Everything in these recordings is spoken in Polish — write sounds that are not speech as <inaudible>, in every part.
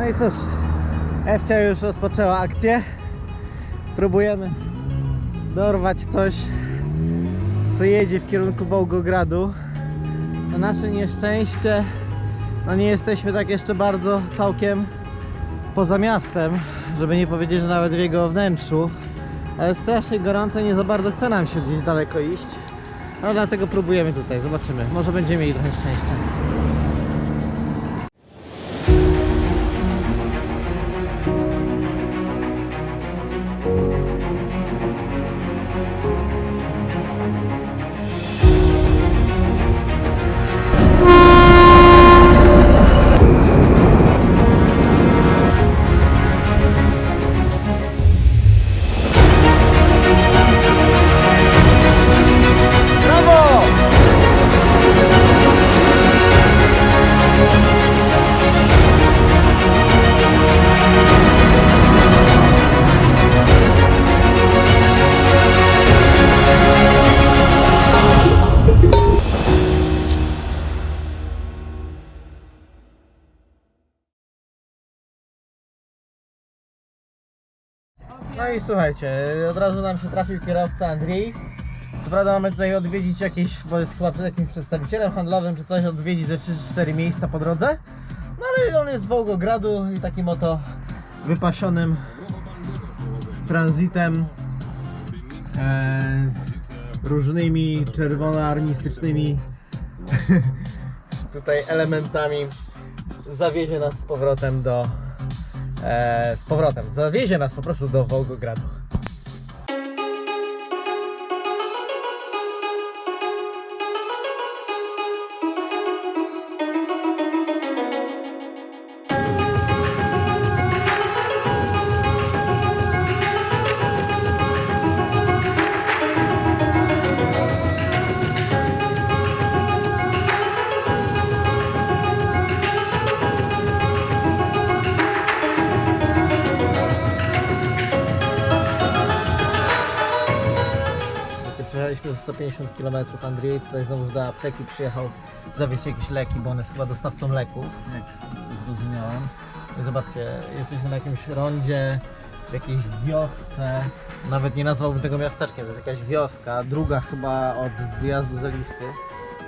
No i cóż, Ewcia już rozpoczęła akcję. Próbujemy dorwać coś, co jedzie w kierunku Wołgogradu. Na nasze nieszczęście, no nie jesteśmy tak jeszcze bardzo całkiem poza miastem, żeby nie powiedzieć, że nawet w jego wnętrzu. Ale strasznie gorąco, nie za bardzo chce nam się gdzieś daleko iść. No dlatego próbujemy tutaj, zobaczymy. Może będziemy mieli trochę szczęścia. No i słuchajcie, od razu nam się trafił kierowca Andrzej. Co prawda mamy tutaj odwiedzić jakieś, bo jest chyba jakimś przedstawicielem handlowym czy coś, odwiedzić ze 3-4 miejsca po drodze. No ale on jest z Wołgogradu i takim oto wypasionym tranzytem e, z różnymi czerwonoarmistycznymi <laughs> tutaj elementami zawiezie nas z powrotem do z powrotem, zawiezie nas po prostu do Wołgogradu. 150 km Andrzej, tutaj znowu do apteki przyjechał zawieźć jakieś leki, bo on jest chyba dostawcą leków, jak zrozumiałem. Zobaczcie, jesteśmy na jakimś rondzie, w jakiejś wiosce, nawet nie nazwałbym tego miasteczkiem, to jest jakaś wioska, druga chyba od wyjazdu z listy,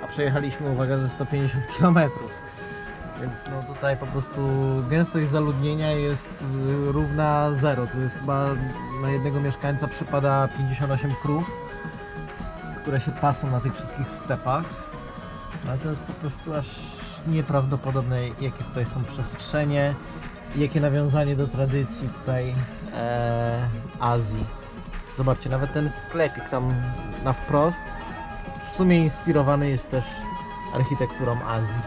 a przejechaliśmy, uwaga, ze 150 km. Więc no tutaj po prostu gęstość zaludnienia jest y, równa zero. Tu jest chyba na jednego mieszkańca przypada 58 krów, które się pasą na tych wszystkich stepach. Ale to jest po prostu aż nieprawdopodobne, jakie tutaj są przestrzenie, jakie nawiązanie do tradycji tutaj e, Azji. Zobaczcie, nawet ten sklepik tam na wprost w sumie inspirowany jest też architekturą Azji.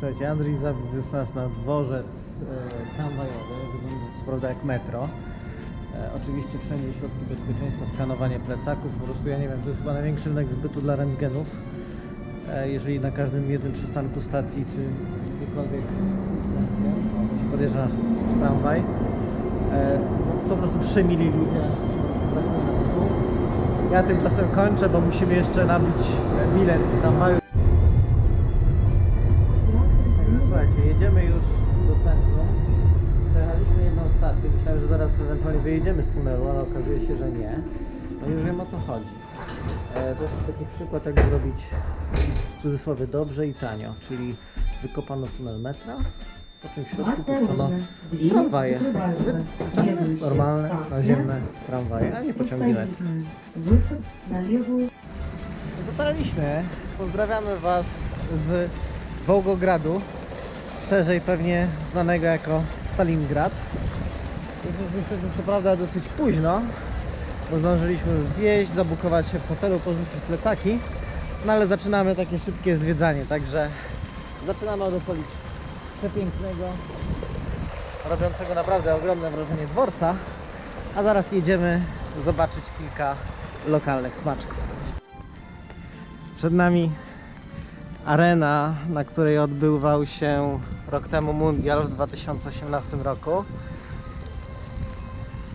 Słuchajcie, Andrzej zawiózł nas na dworzec e, tramwajowy, wygląda co prawda jak metro. E, oczywiście wszędzie środki bezpieczeństwa, skanowanie plecaków, po prostu ja nie wiem, to jest chyba największy rynek zbytu dla rentgenów. E, jeżeli na każdym jednym przystanku stacji, czy gdziekolwiek jest się podjeżdża nas tramwaj, e, no, po prostu przemili ludzie. Ja tymczasem kończę, bo musimy jeszcze nabyć e, bilet tramwaju. Słuchajcie, jedziemy już do centrum. Przejechaliśmy jedną stację. Myślałem, że zaraz ewentualnie wyjedziemy z tunelu, ale okazuje się, że nie. No i już wiem o co chodzi. E, to jest taki przykład, jak zrobić w cudzysłowie dobrze i tanio, czyli wykopano tunel metra, po czym w środku puszczono tramwaje. Normalne, naziemne tramwaje, a nie pociągi lewo Dotarliśmy. Pozdrawiamy Was z Wołgogradu, szerzej pewnie znanego jako Stalingrad. Co prawda dosyć późno, bo zdążyliśmy już zjeść, zabukować się w hotelu, porzucić plecaki, no ale zaczynamy takie szybkie zwiedzanie, także zaczynamy od okolic przepięknego, robiącego naprawdę ogromne wrażenie dworca, a zaraz jedziemy zobaczyć kilka lokalnych smaczków. Przed nami arena, na której odbywał się rok temu mundial w 2018 roku.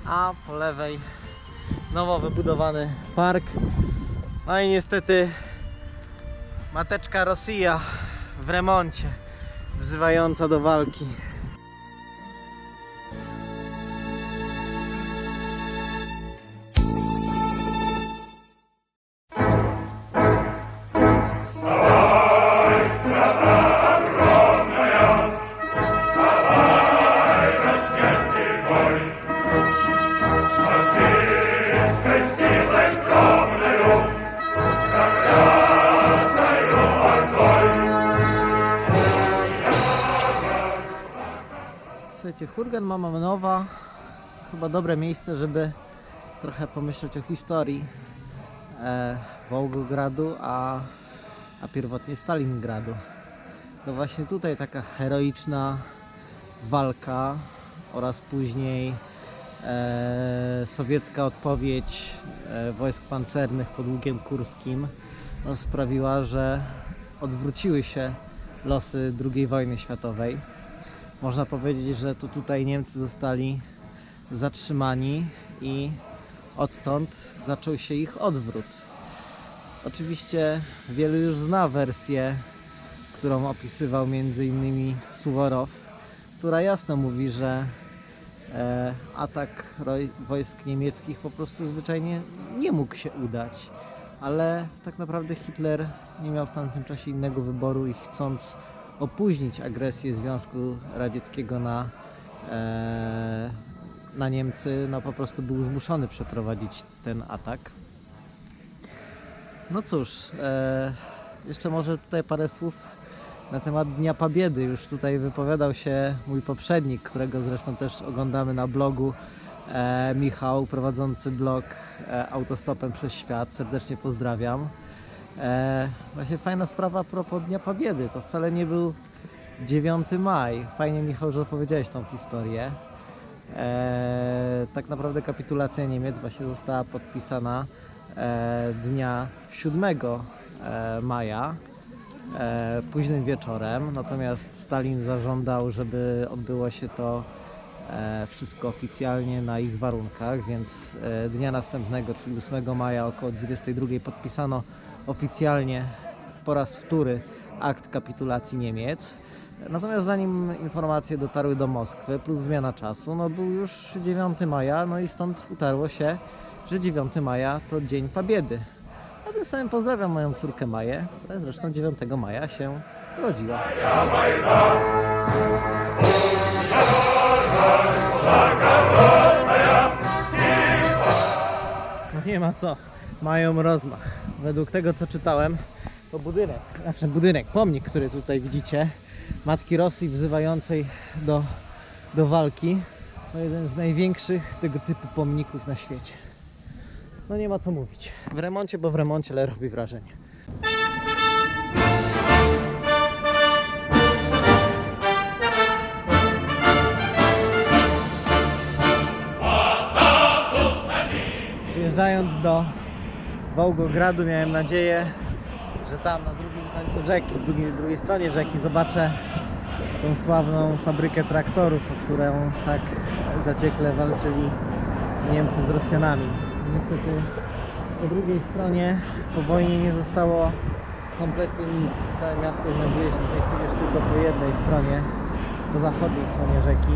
A po lewej nowo wybudowany park. No i niestety mateczka Rosja w remoncie, wzywająca do walki. Słuchajcie, Hurgan Mama Nowa chyba dobre miejsce, żeby trochę pomyśleć o historii e, Wołgogradu, a, a pierwotnie Stalingradu. To właśnie tutaj taka heroiczna walka oraz później e, sowiecka odpowiedź e, wojsk pancernych pod Ługiem Kurskim no, sprawiła, że odwróciły się losy II wojny światowej. Można powiedzieć, że to tutaj Niemcy zostali zatrzymani i odtąd zaczął się ich odwrót. Oczywiście wielu już zna wersję, którą opisywał m.in. Suworow, która jasno mówi, że e, atak wojsk niemieckich po prostu zwyczajnie nie mógł się udać. Ale tak naprawdę Hitler nie miał w tamtym czasie innego wyboru i chcąc opóźnić agresję Związku Radzieckiego na, e, na Niemcy, no po prostu był zmuszony przeprowadzić ten atak. No cóż, e, jeszcze może tutaj parę słów na temat Dnia Pobiedy. Już tutaj wypowiadał się mój poprzednik, którego zresztą też oglądamy na blogu, e, Michał, prowadzący blog e, Autostopem przez Świat. Serdecznie pozdrawiam. E, właśnie fajna sprawa a propos Dnia Pobiedy. To wcale nie był 9 maj. Fajnie Michał, że opowiedziałeś tą historię. E, tak naprawdę kapitulacja Niemiec właśnie została podpisana e, dnia 7 e, maja e, późnym wieczorem. Natomiast Stalin zażądał, żeby odbyło się to e, wszystko oficjalnie na ich warunkach, więc e, dnia następnego, czyli 8 maja około 22 podpisano oficjalnie po raz wtóry akt kapitulacji Niemiec. Natomiast zanim informacje dotarły do Moskwy, plus zmiana czasu, no był już 9 maja, no i stąd utarło się, że 9 maja to Dzień Pobiedy. A tym samym pozdrawiam moją córkę Maję, która zresztą 9 maja się urodziła. No nie ma co, mają rozmach. Według tego co czytałem, to budynek, znaczy budynek, pomnik, który tutaj widzicie, Matki Rosji wzywającej do, do walki, to jeden z największych tego typu pomników na świecie. No nie ma co mówić. W remoncie, bo w remoncie, ale robi wrażenie. Przyjeżdżając do Wołgogradu miałem nadzieję, że tam na drugim końcu rzeki, drugiej, drugiej stronie rzeki zobaczę tą sławną fabrykę traktorów, o którą tak zaciekle walczyli Niemcy z Rosjanami. Niestety po drugiej stronie po wojnie nie zostało kompletnie nic. Całe miasto znajduje się w tej chwili już tylko po jednej stronie, po zachodniej stronie rzeki.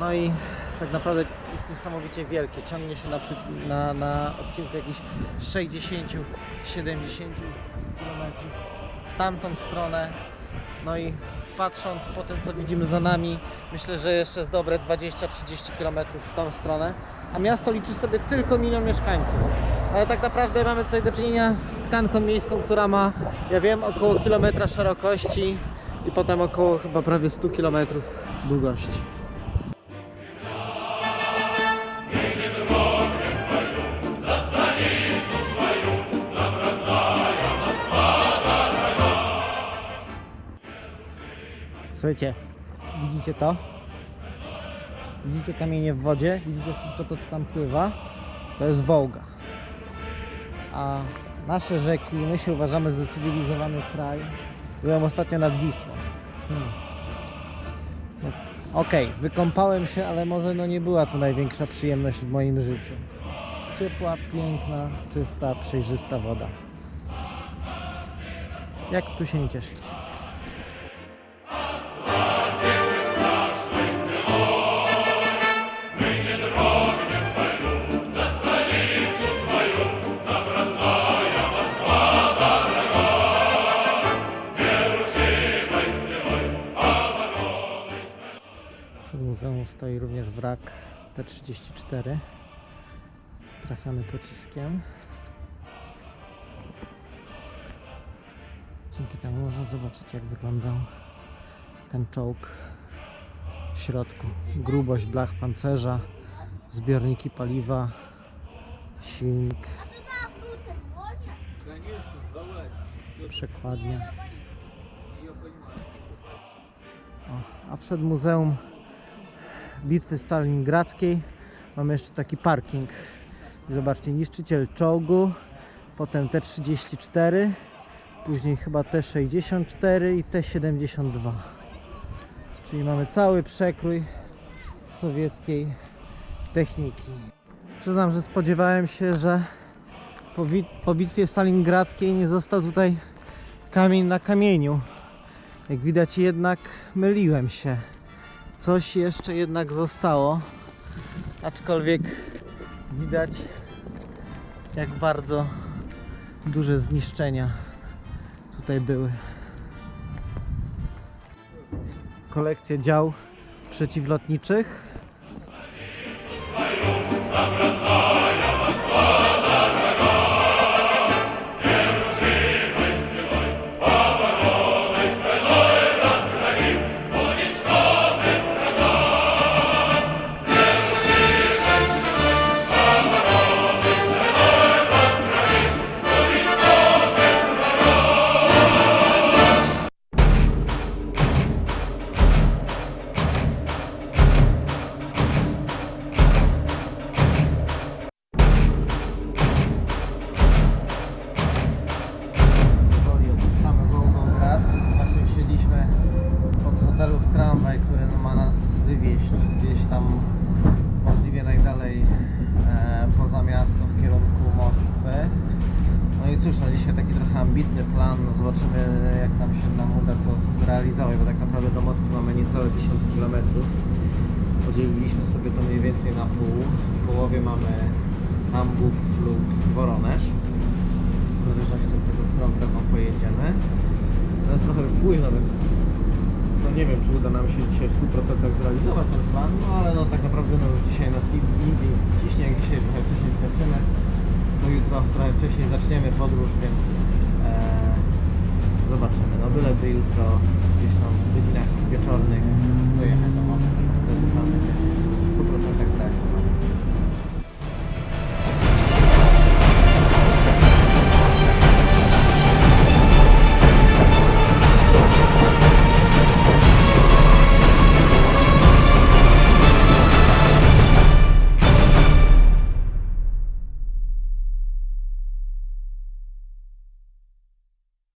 No i tak naprawdę jest niesamowicie wielkie. Ciągnie się na, na, na odcinku jakichś 60-70 km w tamtą stronę No i patrząc po tym, co widzimy za nami, myślę, że jeszcze jest dobre 20-30 km w tą stronę. A miasto liczy sobie tylko milion mieszkańców. Ale tak naprawdę mamy tutaj do czynienia z tkanką miejską, która ma, ja wiem, około kilometra szerokości i potem około chyba prawie 100 km długości. Słuchajcie, widzicie to? Widzicie kamienie w wodzie? Widzicie wszystko to, co tam pływa? To jest Wołga. A nasze rzeki, my się uważamy za cywilizowany kraj. Byłem ostatnio nad Wisłą. Hmm. Okej, wykąpałem się, ale może no nie była to największa przyjemność w moim życiu. Ciepła, piękna, czysta, przejrzysta woda. Jak tu się nie cieszyć? Stoi również wrak T-34 trafiony pociskiem. Dzięki temu można zobaczyć jak wyglądał ten czołg w środku. Grubość blach pancerza, zbiorniki paliwa, silnik, przekładnia. O, a przed muzeum bitwy stalingradzkiej mamy jeszcze taki parking. Zobaczcie, niszczyciel czołgu, potem T-34, później chyba T-64 i T-72. Czyli mamy cały przekrój sowieckiej techniki. Przyznam, że spodziewałem się, że po, po bitwie stalingradzkiej nie został tutaj kamień na kamieniu. Jak widać jednak myliłem się. Coś jeszcze jednak zostało. Aczkolwiek widać jak bardzo duże zniszczenia tutaj były. Kolekcja dział przeciwlotniczych. 1000 km. Podzieliliśmy sobie to mniej więcej na pół. W połowie mamy Tambów lub Woronesz w zależności od tego, którą drogą pojedziemy. Teraz trochę już późno, więc no nie wiem, czy uda nam się dzisiaj w 100% zrealizować ten plan, no ale no tak naprawdę no już dzisiaj nas nie ciśnie, jak dzisiaj trochę wcześniej skończymy, to jutro trochę wcześniej zaczniemy podróż, więc e, zobaczymy. No byleby jutro gdzieś tam w godzinach wieczornych